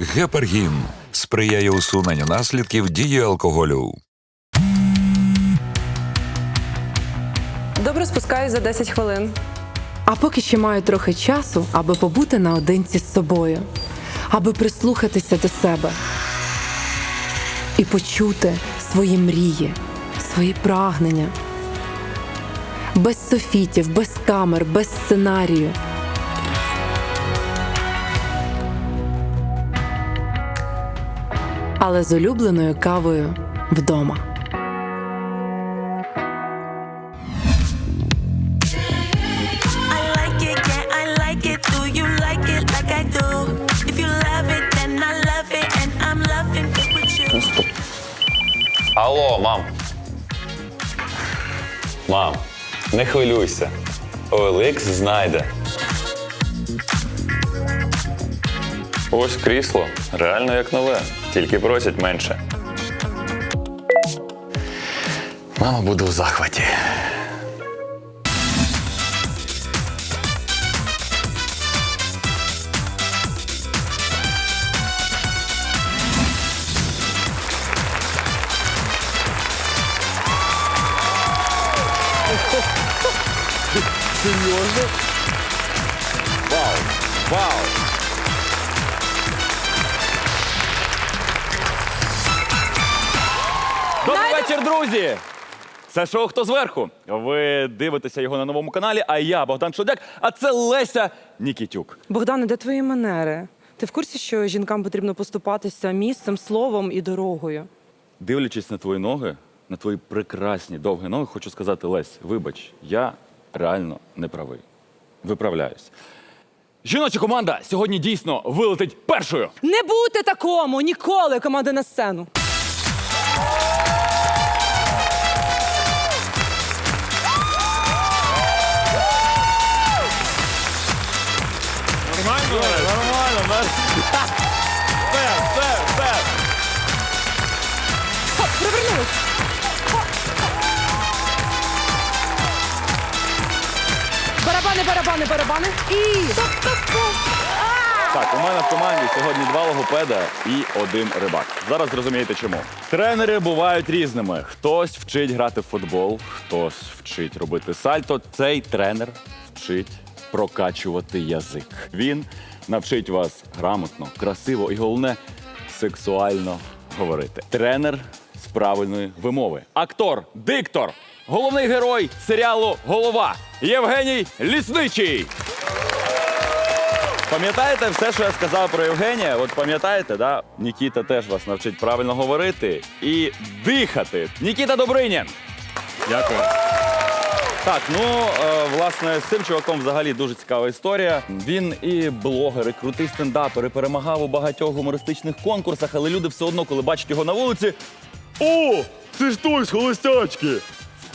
Гепаргін сприяє усуненню наслідків дії алкоголю. Добре спускаюсь за 10 хвилин. А поки ще маю трохи часу, аби побути наодинці з собою, аби прислухатися до себе і почути свої мрії, свої прагнення. Без софітів, без камер, без сценарію. I'm loving it with you. Алло, мам. Мам, не хвилюйся. OLX знайде. Ось крісло. Реально як нове. Тільки просять менше. Мама буде у захваті. Добрий вечір, друзі! Це шоу Хто зверху? Ви дивитеся його на новому каналі, а я Богдан Шодяк, а це Леся Нікітюк. Богдане, де твої манери? Ти в курсі, що жінкам потрібно поступатися місцем, словом і дорогою? Дивлячись на твої ноги, на твої прекрасні довгі ноги, хочу сказати, Лесь, вибач, я реально не правий. Виправляюсь. Жіноча команда сьогодні дійсно вилетить першою. Не бути такому ніколи команди на сцену. Барабани, барабани. І Так, у мене в команді сьогодні два логопеда і один рибак. Зараз зрозумієте чому. Тренери бувають різними. Хтось вчить грати в футбол, хтось вчить робити сальто. Цей тренер вчить прокачувати язик. Він навчить вас грамотно, красиво і головне сексуально говорити. Тренер з правильної вимови. Актор, диктор, головний герой серіалу Голова Євгеній Лісничий. Пам'ятаєте все, що я сказав про Євгенія? От пам'ятаєте, да? Нікіта теж вас навчить правильно говорити і дихати. Нікіта Добринін. Дякую. Так, ну е, власне з цим чуваком взагалі дуже цікава історія. Він і блогер, і крутий стендапер, і перемагав у багатьох гумористичних конкурсах, але люди все одно, коли бачать його на вулиці. О! Це ж той з холостячки!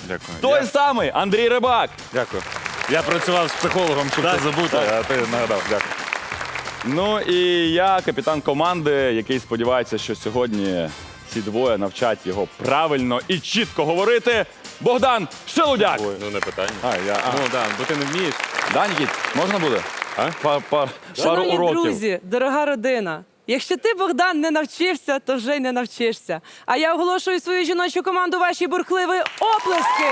Дякую. Той самий Андрій Рибак. Дякую. Я працював з психологом, щоб це забути, а ти нагадав. Дякую. Ну і я капітан команди, який сподівається, що сьогодні ці двоє навчать його правильно і чітко говорити. Богдан Шелудяк! Ой, ну не питання. А, я, а. Ну да, бо ти не вмієш. Да, можна буде? А? Па- па- пару Шановні уроків. друзі, дорога родина. Якщо ти, Богдан, не навчився, то вже й не навчишся. А я оголошую свою жіночу команду ваші бурхливі оплески.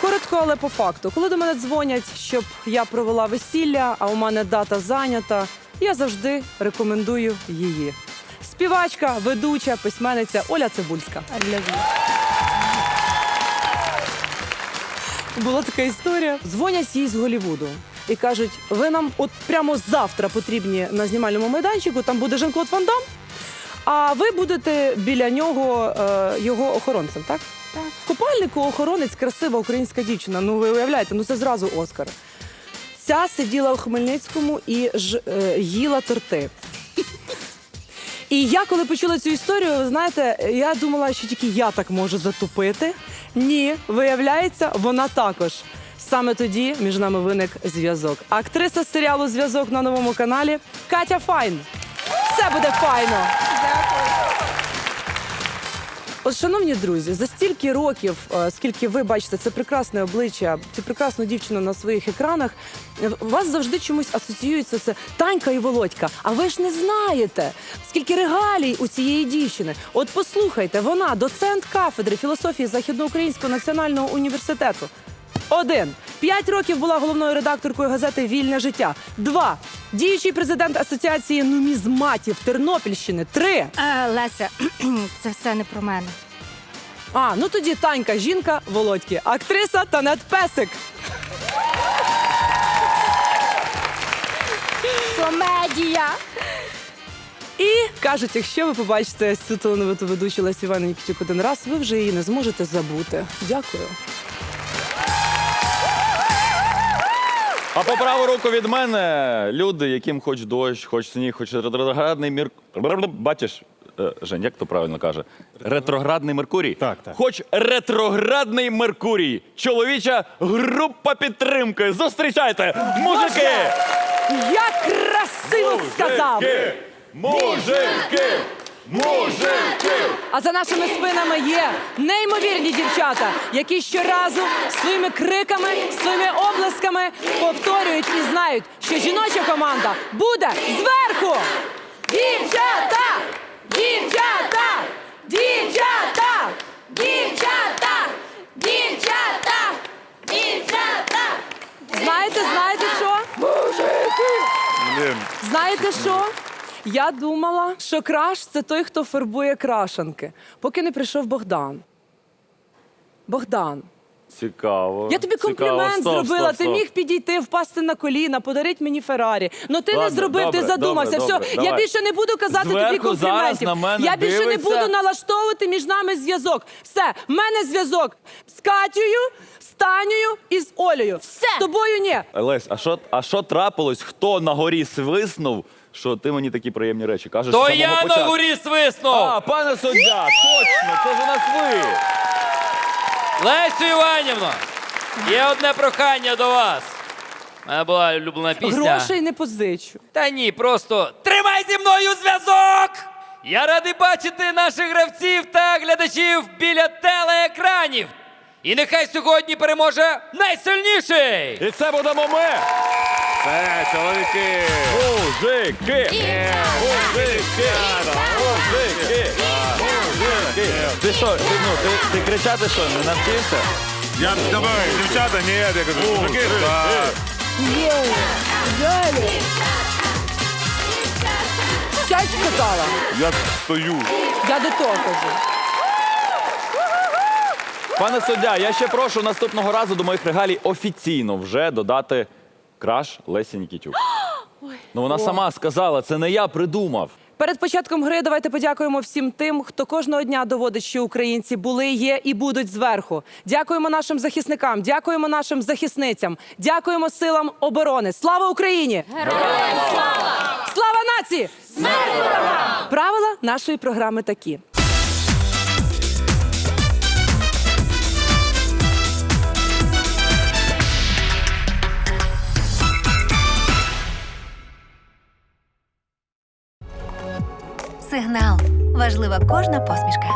Коротко, але по факту. Коли до мене дзвонять, щоб я провела весілля, а у мене дата зайнята, я завжди рекомендую її. Співачка, ведуча, письменниця Оля Цибульська. Була така історія. Дзвонять їй з Голівуду і кажуть: ви нам от прямо завтра потрібні на знімальному майданчику, там буде Жан-Клод Ван Дам, а ви будете біля нього е, його охоронцем, так? Так. В купальнику охоронець красива українська дівчина. Ну ви уявляєте, ну це зразу Оскар. Ця сиділа у Хмельницькому і ж, е, їла торти. І я, коли почула цю історію, ви знаєте, я думала, що тільки я так можу затупити. Ні, виявляється, вона також. Саме тоді між нами виник зв'язок. Актриса серіалу Зв'язок на новому каналі Катя Файн. Все буде файно. От, шановні друзі, за стільки років, е, скільки ви бачите це прекрасне обличчя, цю прекрасну дівчину на своїх екранах, е, вас завжди чомусь асоціюється це Танька і Володька. А ви ж не знаєте, скільки регалій у цієї дівчини. От послухайте, вона доцент кафедри філософії Західноукраїнського національного університету. Один. П'ять років була головною редакторкою газети Вільне життя. Два. Діючий президент Асоціації нумізматів Тернопільщини. Три. Е, Леся, це все не про мене. А, ну тоді Танька, жінка Володьки, актриса Танет Песик. Комедія! І кажуть, якщо ви побачите цю талановиту ведучу Лесі Івану Нікітюк один раз, ви вже її не зможете забути. Дякую. А по праву руку від мене люди, яким хоч дощ, хоч сніг, хоч ретроградний мір. Бачиш, е, Жень, як то правильно каже? Ретроградний Меркурій? Так, так. Хоч ретроградний Меркурій. Чоловіча група підтримки. Зустрічайте! Мужики! Як красиво сказав! Мужики! Мужики! А за нашими спинами є неймовірні дівчата, які щоразу своїми криками, своїми облесками повторюють і знають, що жіноча команда буде зверху. Дівчата! Дівчата! Дівчата! Дівчата! Дівчата! Дівчата! Знаєте, знаєте що? Блін. Знаєте що? Я думала, що краш це той, хто фарбує крашанки, поки не прийшов Богдан. Богдан, Цікаво. я тобі Цікаво. комплімент Стоп, зробила. стоп, Ти стоп. міг підійти, впасти на коліна, подарити мені Феррарі. Ну ти не Ладно, зробив, добре, ти задумався. добре, Все, добре, я більше не буду казати тобі Зверху зараз компліментів. на мене я більше не дивиться. буду налаштовувати між нами зв'язок. Все, в мене зв'язок з Катєю, з Танею і з Олею. Все. З тобою ні. Лесь, а що, а що трапилось? Хто на горі свиснув, що ти мені такі приємні речі кажеш? з То самого я на початку? горі свиснув! А, пане суддя, точно, це ж у нас ви. Лесю Іванівно, є одне прохання до вас. У мене була улюблена пісня. Грошей не позичу. Та ні, просто тримай зі мною зв'язок! Я радий бачити наших гравців та глядачів біля телеекранів. І нехай сьогодні переможе найсильніший! І це будемо ми. Це чоловіки. Мужики. Мужики. Мужики. Мужики. Ти що, ти, ну, ти, ти кричати що, не навчився? Я давай, дівчата, ні, я кажу, так. Сядь сказала. Я стою. Я до того кажу. Пане суддя, я ще прошу наступного разу до моїх регалій офіційно вже додати краш Лесі Нікітюк. Ну вона сама сказала, це не я придумав. Перед початком гри давайте подякуємо всім тим, хто кожного дня доводить, що українці були, є і будуть зверху. Дякуємо нашим захисникам, дякуємо нашим захисницям, дякуємо силам оборони. Слава Україні! Героям слава! Слава нації! Смерть ворогам! Правила нашої програми такі. Сигнал. Важлива кожна посмішка.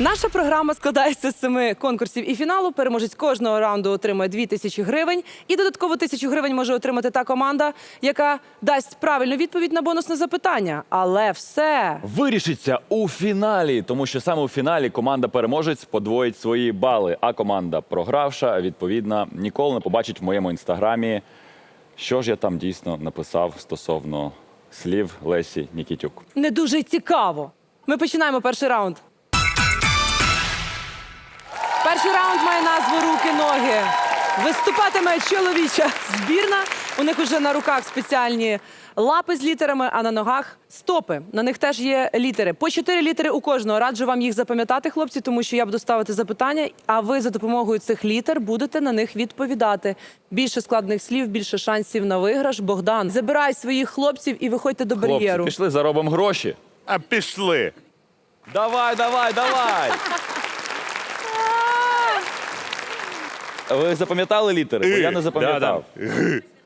Наша програма складається з семи конкурсів і фіналу. Переможець кожного раунду отримує дві тисячі гривень. І додатково тисячу гривень може отримати та команда, яка дасть правильну відповідь на бонусне запитання. Але все Вирішиться у фіналі, тому що саме у фіналі команда переможець подвоїть свої бали. А команда програвша, відповідно, ніколи не побачить в моєму інстаграмі, що ж я там дійсно написав стосовно слів Лесі Нікітюк. не дуже цікаво. Ми починаємо перший раунд. Перший раунд має назву Руки-ноги. Виступатиме чоловіча збірна. У них уже на руках спеціальні лапи з літерами, а на ногах стопи. На них теж є літери. По чотири літери у кожного. Раджу вам їх запам'ятати, хлопці, тому що я буду ставити запитання, а ви за допомогою цих літер будете на них відповідати. Більше складних слів, більше шансів на виграш. Богдан, забирай своїх хлопців і виходьте до Хлопці, бар'єру. пішли, заробимо гроші. А пішли. Давай, давай, давай. Ви запам'ятали літери? Бо я не запам'ятав.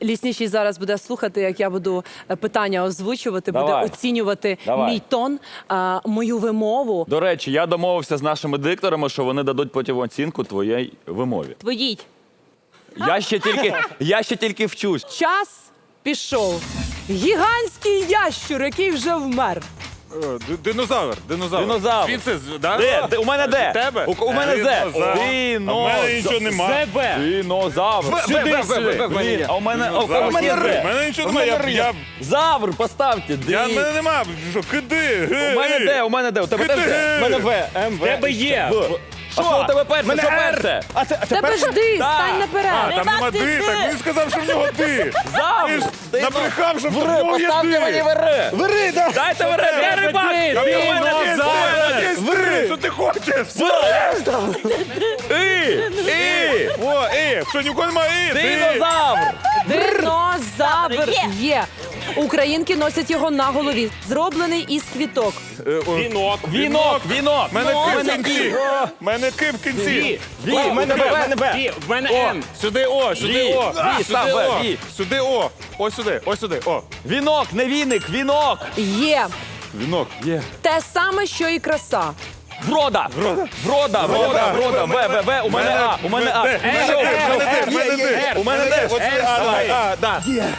Лісніший зараз буде слухати, як я буду е, питання озвучувати, буде Давай. оцінювати Давай. мій тон, а, мою вимову. До речі, я домовився з нашими дикторами, що вони дадуть потім оцінку твоїй вимові. Твоїй. Я ще тільки, я ще тільки вчусь. Час пішов. Гігантський ящур, який вже вмер. Е, Динозавр, динозавр. Динозавр. Звідси, з- да? Де? Де? У мене де? Тебе? У, у мене де? Динозавр. У А в мене нічого нема. Динозавр. Блін, а у мене, а у мене Ри! У мене нічого нема. Я, я, Завр, поставте. я, в мене нема. Що, киди. У мене де? У мене де? У тебе де? У мене В. М, В. Тебе є. В. А що у тебе перше? Що перше? А це, Тебе ж ди, Да. стань А, наперед. там нема ди. Так він сказав, що в нього ди. Ти Завр. ж набрехав, що в Ври, нього є поставте мені ди. вири. Вири, да. Дайте вири, де рибак? Та в Ти, мене є Динозавр. Є ди. Що ти хочеш? І, і. О, і, що нікого немає і, ди. Динозавр. Динозавр є. Українки носять його на голові, зроблений із квіток. Вінок. Вінок, вінок. Мене ки в мене кінці. Мене ки в кінці. Ві, мене Б, в мене Б. В мене Н. Сюди О, сюди О. Ві, став Сюди О. Сюди О. Ось сюди, ось сюди. О. Вінок, не віник, вінок. Є Вінок. Є. те саме, що і краса. Врода. Врода. Врода, врода, врода. В, В, В. У мене А, у мене А. Де? В мене Д, в мене Д, в мене Д. У мене Д.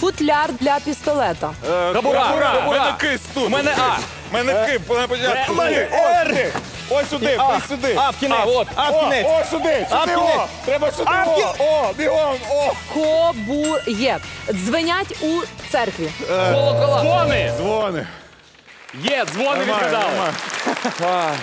Футляр для пістолета. Е, Кабура, Кабура. кабура. В мене ки тут. У мене А. В мене ки. Вона почала. Р. Ось сюди, А. ось сюди. А в кінець. А, от. А в О, кінець. о, сюди, А в сюди, кінець. о. Треба сюди, А в о. кінець. О, бігом, о. Кобур є. Дзвенять у церкві. Колокола. Дзвони. Дзвони. Є, дзвони Нормально, відгадали. нормально.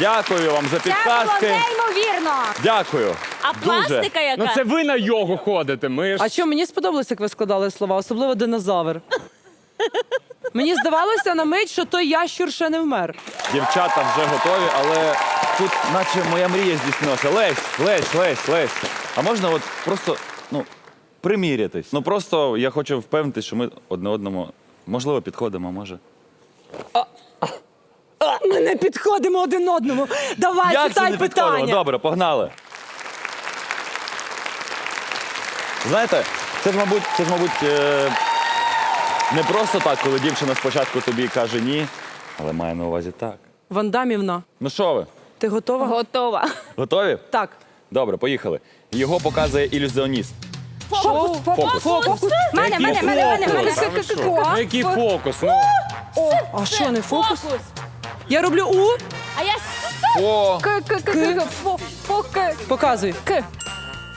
Дякую вам за Це було підказки. неймовірно. Дякую. А Дуже. пластика яка? Ну це ви на йогу ходите. Ми ж А що мені сподобалось, як ви складали слова, особливо динозавр. Мені здавалося на мить, що той ящур ще не вмер. Дівчата вже готові, але тут наче моя мрія здійснилася. Лесь, Лесь, Лесь, Лесь. А можна от просто, ну, примірятись? Ну просто я хочу впевнитись, що ми одне одному, можливо, підходимо, а може. Ми не підходимо один одному. Давай, Як це читай не підходимо? питання. Добре, погнали. Знаєте, це ж, мабуть, це ж, мабуть, е, не просто так, коли дівчина спочатку тобі каже ні, але має на увазі так. Вандамівна, Ну що ви, ти готова? Готова. готові? Так. Добре, поїхали. Його показує ілюзіоніст. Фокус, Фокус. фокус. Мене, мене, мене, мене, мене. який фокус? Ну А що, не фокус? Я роблю У, А я О, к к к к фо фо к показуй. к.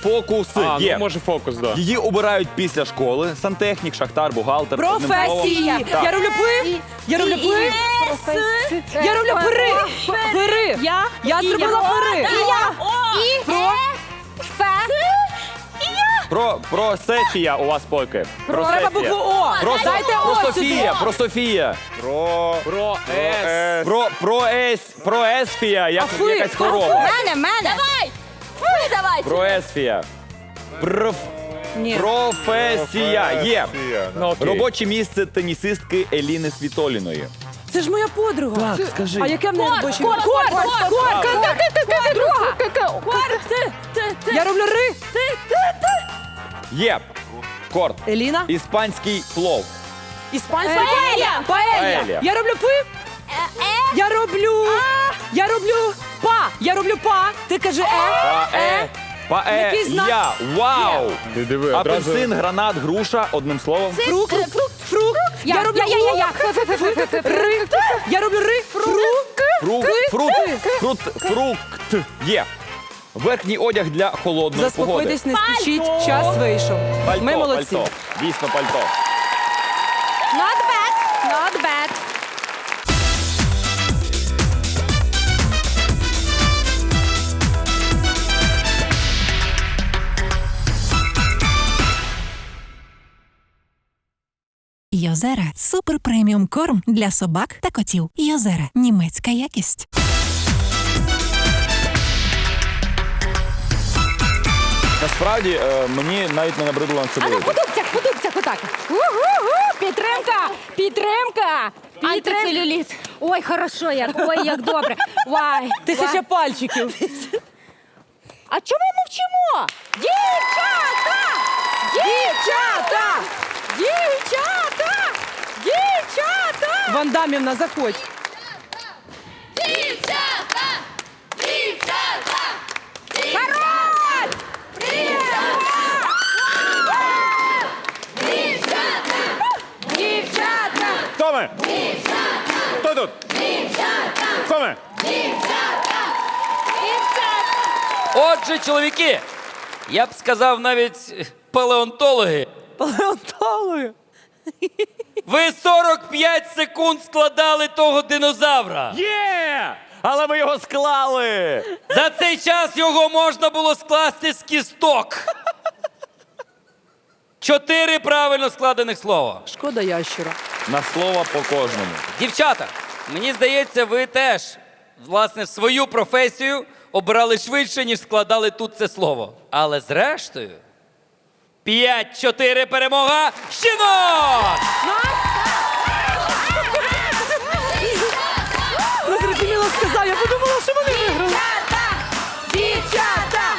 фокуси а, є. ну може фокус, да. Її обирають після школи. Сантехнік, шахтар, бухгалтер. одним словом. Професії. Так. Я роблю пи. Я роблю пи. Я роблю пири. Пири. Я. Я зробила пири. І я. Фе. І я. Про, про Сечія у вас поки. Про Треба Сечія. букву О. Про, Дайте про О сюди. Про Софія. Про. Про С. Про, про, ес, про Есфія, як Афи. якась хвороба. Мене, мене. Давай. Фу, давай. Про Есфія. Проф, Ні. професія є. Ну, окей. Робоче місце тенісистки Еліни Світоліної. Це ж моя подруга. Так, скажи. А яке в неї Кор, робоче? кор, кор, кор, кор, К, кор, к, к, к, к, друга. к, к, кор, ти, ти, ти. Я роблю ри. Є. Корт. Еліна. Іспанський плов. Іспанська. Паелья. Паелья. Паелья. Я роблю пи. Е, е. Я роблю. Я роблю па. Я роблю па. Ти кажи е. Пае. Який знак? Вау. Ти диви, одразу. Апельсин, гранат, груша, одним словом. Фрукт. Е, фрукт. Фрукт. Я, роблю я, я, я. Ри. Я роблю ри. Фрукт. Фрукт, фрукт, фрукт, фрукт є. Верхній одяг для холодної Заспокойтесь, не Пальто. спішіть. Час вийшов. погоди. Ми молодці. пальто. Дійсно пальто. Not bad. Not bad. Йозера супер преміум корм для собак та котів. Йозера німецька якість. Насправді е, мені навіть не набридло на це А ну дивитися. подубцях, подубцях отак. У-гу-гу. Підтримка, підтримка. Антицелюліт. Ой, хорошо як, ой, як добре. Вай. Тисяча пальчиків. А чому ми мовчимо? Дівчата! Дівчата! Дівчата! Дівчата! Вандамівна, заходь. Пароль! Дівчата! Хто ми? Тут? Хто ми? Отже, чоловіки, я б сказав навіть палеонтологи. Палеонтологи. Ви 45 секунд складали того динозавра. Є! Але ми його склали! За цей час його можна було скласти з кісток. Чотири правильно складених слова. Шкода ящера. На слово по кожному. Дівчата, мені здається, ви теж власне свою професію обирали швидше, ніж складали тут це слово. Але зрештою, 5-4 перемога жінок! Не зрозуміло сказав, я подумала, що вони виграли. Дівчата!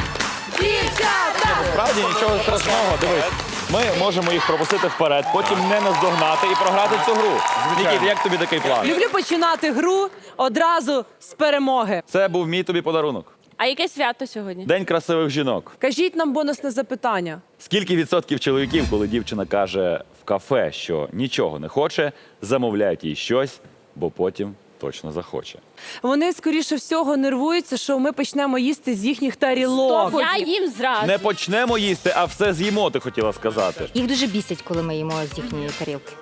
Дівчата! Справді нічого страшного. Дивись, ми можемо їх пропустити вперед, потім не наздогнати і програти цю гру. Нікіт, як тобі такий план? Люблю починати гру одразу з перемоги. Це був мій тобі подарунок. А яке свято сьогодні? День красивих жінок. Кажіть нам бонусне запитання. Скільки відсотків чоловіків, коли дівчина каже в кафе, що нічого не хоче, замовляють їй щось, бо потім точно захоче. Вони, скоріше всього, нервуються, що ми почнемо їсти з їхніх тарілок. Я їм зразу. Не почнемо їсти, а все з'їмо, ти хотіла сказати. Їх дуже бісять, коли ми їмо з їхньої тарілки.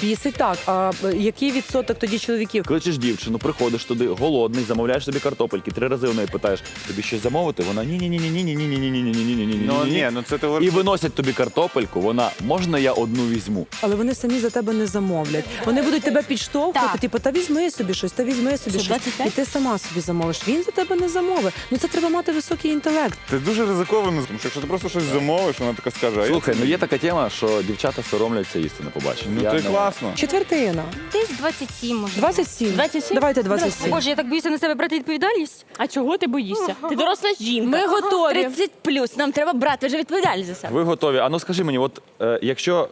Бісить так. А е, який відсоток тоді чоловіків? Кличеш дівчину, приходиш туди голодний, замовляєш собі картопельки, три рази в неї питаєш, тобі щось замовити? Вона ні ні ні ні ні ні ні ні ні ні ні ні ні ні Ну ні, ну це ти говориш. І виносять тобі картопельку, вона можна я одну візьму? Але вони самі за тебе не замовлять. Вони будуть тебе підштовхувати, Так. типу, та візьми собі щось, та візьми собі Що, щось. 25? І ти сама собі замовиш. Він за тебе не замовить. Ну це треба мати високий інтелект. Це дуже ризиковано, тому що якщо ти просто щось замовиш, вона така скаже, а я Слухай, ну є така тема, що дівчата соромляться їсти на побачення. Ну Я то не- класно. Четвертина. Десь 27, може. 27. 27? Давайте 27. Боже, я так боюся на себе брати відповідальність. А чого ти боїшся? Ти доросла жінка. Ми готові. 30 плюс. Нам треба брати вже відповідальність за себе. Ви готові? А ну скажи мені, от е, якщо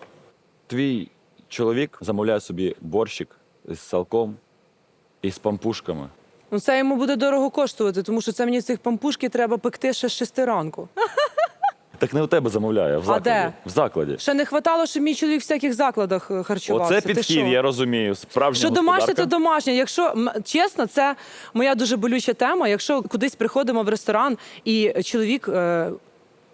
твій чоловік замовляє собі борщик з салком і з пампушками, Ну це йому буде дорого коштувати, тому що це мені цих пампушки треба пекти ще з 6 ранку. Так не у тебе замовляє, а в закладі. де? В закладі. Ще не хватало, щоб мій чоловік в всяких закладах е, харчувався. Оце Ти підхід, я розумію. Справжня Що домашнє, господарка. то домашнє. Якщо м, чесно, це моя дуже болюча тема. Якщо кудись приходимо в ресторан, і чоловік. е,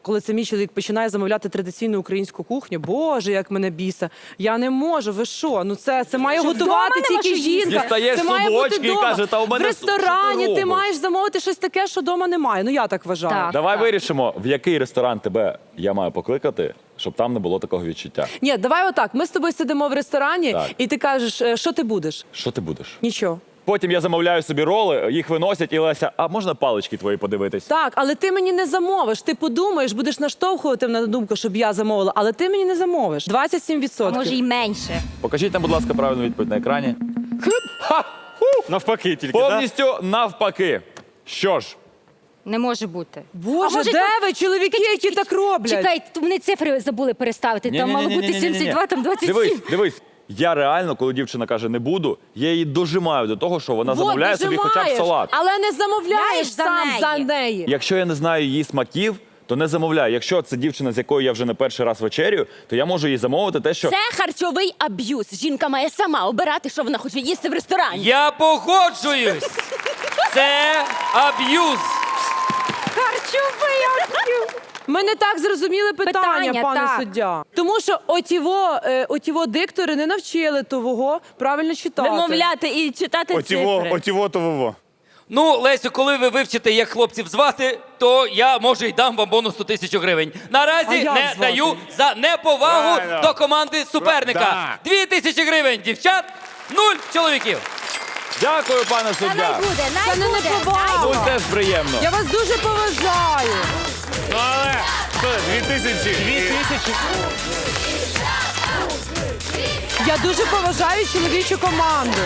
Коли це мій чоловік починає замовляти традиційну українську кухню, боже, як мене біса. Я не можу. Ви що? Ну це, це має Що, готувати тільки жінка. Дістаєш це має бути судочки і каже, «Та у мене в су- що ти ресторані. Ти, робиш?» маєш замовити щось таке, що вдома немає. Ну я так вважаю. Так. Давай вирішимо, в який ресторан тебе я маю покликати, щоб там не було такого відчуття. Ні, давай отак. Ми з тобою сидимо в ресторані, Так. і ти кажеш, е, що ти будеш? Що ти будеш? Нічого. Потім я замовляю собі роли, їх виносять, і Леся, а можна палички твої подивитись? Так, але ти мені не замовиш. Ти подумаєш, будеш наштовхувати на думку, щоб я замовила, але ти мені не замовиш. 27%. А може й менше. Покажіть нам, будь ласка, правильну відповідь на екрані. Навпаки, тільки да? Повністю навпаки. Що ж, Не може бути. Боже, може, де тут- ви, чоловіки, які так роблять? Чекай, тут вони цифри забули переставити. Там мало бути Ні-ні-ні-ні-ні-ні. 72, там 27. Дивись, дивись. Я реально, коли дівчина каже не буду, я її дожимаю до того, що вона Вот, замовляє собі хоча б салат. Але не замовляєш Знаєш за сам неї. за неї. Якщо я не знаю її смаків, то не замовляю. Якщо це дівчина, з якою я вже не перший раз вечерю, то я можу їй замовити те, що Це харчовий аб'юз. Жінка має сама обирати, що вона хоче їсти в ресторані. Я погоджуюсь. Це аб'юз. Харчовий аб'юз. Ми не так зрозуміли питання, Питання, пане так. суддя. Тому що отіво, е, отіво диктори не навчили того правильно читати. Вимовляти і читати Отіво, цифри. отіво, то вово. Ну, Лесю, коли ви вивчите, як хлопців звати, то я може й дам вам бонусну тисячу гривень. А Наразі як не звати? даю за неповагу Правильно. до команди суперника. Дві тисячі гривень, дівчат, нуль чоловіків. дякую, пане Та суддя. най буде, Це не буде. неповага. Тут теж приємно. Я вас дуже поважаю. Ну але, що, дві тисячі. Дві тисячі. Я дуже поважаю чоловічу команду.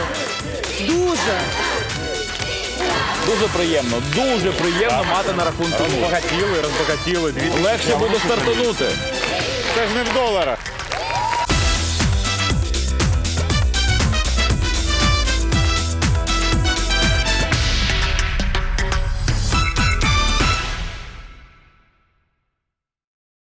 Дуже. Дуже приємно, дуже приємно мати на рахунку. нуль. Розбагатіли, розбагатіли. Дві Легше буде стартанути. Це ж не в доларах.